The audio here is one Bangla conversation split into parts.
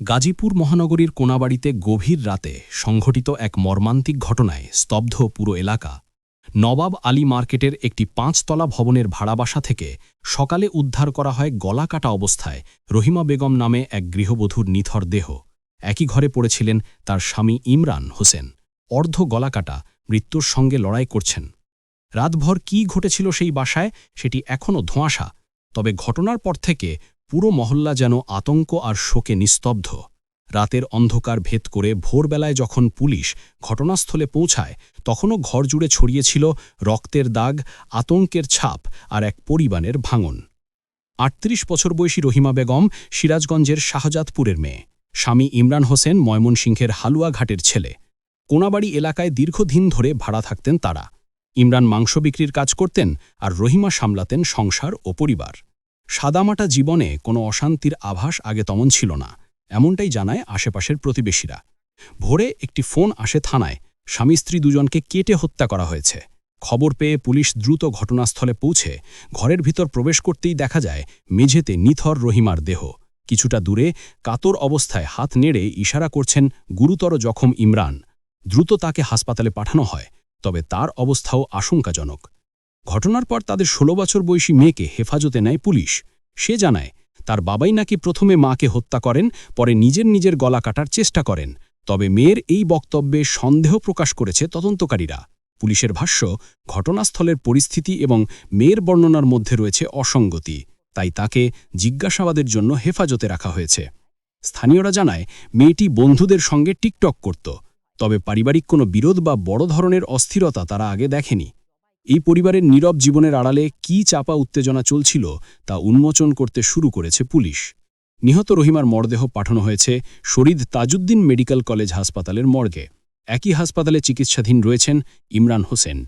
গাজীপুর মহানগরীর কোনাবাড়িতে গভীর রাতে সংঘটিত এক মর্মান্তিক ঘটনায় স্তব্ধ পুরো এলাকা। নবাব আলী মার্কেটের একটি পাঁচতলা ভবনের ভাড়াবাসা থেকে সকালে উদ্ধার করা হয় গলাকাটা অবস্থায় রহিমা বেগম নামে এক গৃহবধূর নিথর দেহ। একই ঘরে পড়েছিলেন তার স্বামী ইমরান হোসেন। অর্ধ গলাকাটা মৃত্যুর সঙ্গে লড়াই করছেন। রাতভর কি ঘটেছিল সেই বাসায় সেটি এখনও ধোঁয়াশা, তবে ঘটনার পর থেকে পুরো মহল্লা যেন আতঙ্ক আর শোকে নিস্তব্ধ। রাতের অন্ধকার ভেদ করে ভোরবেলায় যখন পুলিশ ঘটনাস্থলে পৌঁছায়, তখনও ঘর জুড়ে ছড়িয়েছিল রক্তের দাগ, আতঙ্কের ছাপ আর এক পরিবারের ভাঙন। আটত্রিশ বছর বয়সী রহিমা বেগম সিরাজগঞ্জের শাহজাদপুরের মেয়ে। স্বামী ইমরান হোসেন ময়মনসিংহের হালুয়াঘাটের ছেলে। কোনাবাড়ি এলাকায় দীর্ঘদিন ধরে ভাড়া থাকতেন তারা। ইমরান মাংস বিক্রির কাজ করতেন আর রহিমা সামলাতেন সংসার ও পরিবার। সাদামাটা জীবনে কোনো অশান্তির আভাস আগে তেমন ছিল না, এমনটাই জানায় আশেপাশের প্রতিবেশীরা। ভোরে একটি ফোন আসে থানায়, স্বামী স্ত্রী দুজনকে কেটে হত্যা করা হয়েছে। খবর পেয়ে পুলিশ দ্রুত ঘটনাস্থলে পৌঁছে, ঘরের ভিতর প্রবেশ করতেই দেখা যায় মেঝেতে নিথর রহিমার দেহ। কিছুটা দূরে কাতর অবস্থায় হাত নেড়ে ইশারা করছেন গুরুতর জখম ইমরান। দ্রুত তাকে হাসপাতালে পাঠানো হয়, তবে তার অবস্থাও আশঙ্কাজনক। ঘটনার পর তাদের ষোলো বছর বয়সী মেয়েকে হেফাজতে নেয় পুলিশ। সে জানায়, তার বাবাই নাকি প্রথমে মাকে হত্যা করেন, পরে নিজের নিজের গলা কাটার চেষ্টা করেন। তবে মেয়ের এই বক্তব্যে সন্দেহ প্রকাশ করেছে তদন্তকারীরা। পুলিশের ভাষ্য, ঘটনাস্থলের পরিস্থিতি এবং মেয়ের বর্ণনার মধ্যে রয়েছে অসঙ্গতি। তাই তাকে জিজ্ঞাসাবাদের জন্য হেফাজতে রাখা হয়েছে। স্থানীয়রা জানায়, মেয়েটি বন্ধুদের সঙ্গে টিকটক করত। তবে পারিবারিক কোনো বিরোধ বা বড় ধরনের অস্থিরতা তারা আগে দেখেনি। এই পরিবারের নীরব জীবনের আড়ালে কি চাপা উত্তেজনা চলছিল তা উন্মোচন করতে শুরু করেছে পুলিশ। নিহত রহিমার মরদেহ পাঠানো হয়েছে শরীদ তাজউদ্দিন মেডিকেল কলেজ হাসপাতালের মর্গে। একই হাসপাতালে চিকিৎসাধীন রয়েছেন ইমরান হোসেন।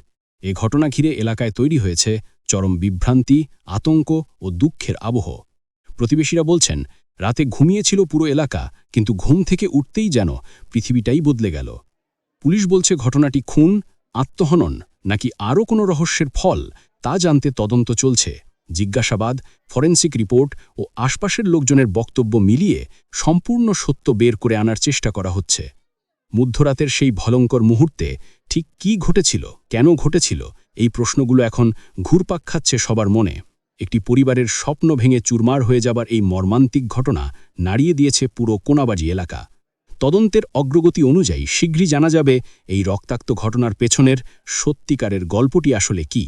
এ ঘটনা ঘিরে এলাকায় তৈরি হয়েছে চরম বিভ্রান্তি, আতঙ্ক ও দুঃখের আবহ। প্রতিবেশীরা বলছেন, রাতে ঘুমিয়েছিল পুরো এলাকা, কিন্তু ঘুম থেকে উঠতেই যেন পৃথিবীটাই বদলে গেল। পুলিশ বলছে ঘটনাটি খুন, আত্মহনন নাকি আরও কোনো রহস্যের ফল, তা জানতে তদন্ত চলছে। জিজ্ঞাসাবাদ, ফরেন্সিক রিপোর্ট ও আশপাশের লোকজনের বক্তব্য মিলিয়ে সম্পূর্ণ সত্য বের করে আনার চেষ্টা করা হচ্ছে। মধ্যরাতের সেই ভয়ঙ্কর মুহূর্তে ঠিক কি ঘটেছিল, কেন ঘটেছিল, এই প্রশ্নগুলো এখন ঘুরপাক খাচ্ছে সবার মনে। একটি পরিবারের স্বপ্ন ভেঙে চুরমার হয়ে যাবার এই মর্মান্তিক ঘটনা নাড়িয়ে দিয়েছে পুরো কোনাবাজি এলাকা। তদন্তের অগ্রগতি অনুযায়ী শীঘ্রই জানা যাবে এই রক্তাক্ত ঘটনার পেছনের সত্যিকারের গল্পটি আসলে কী।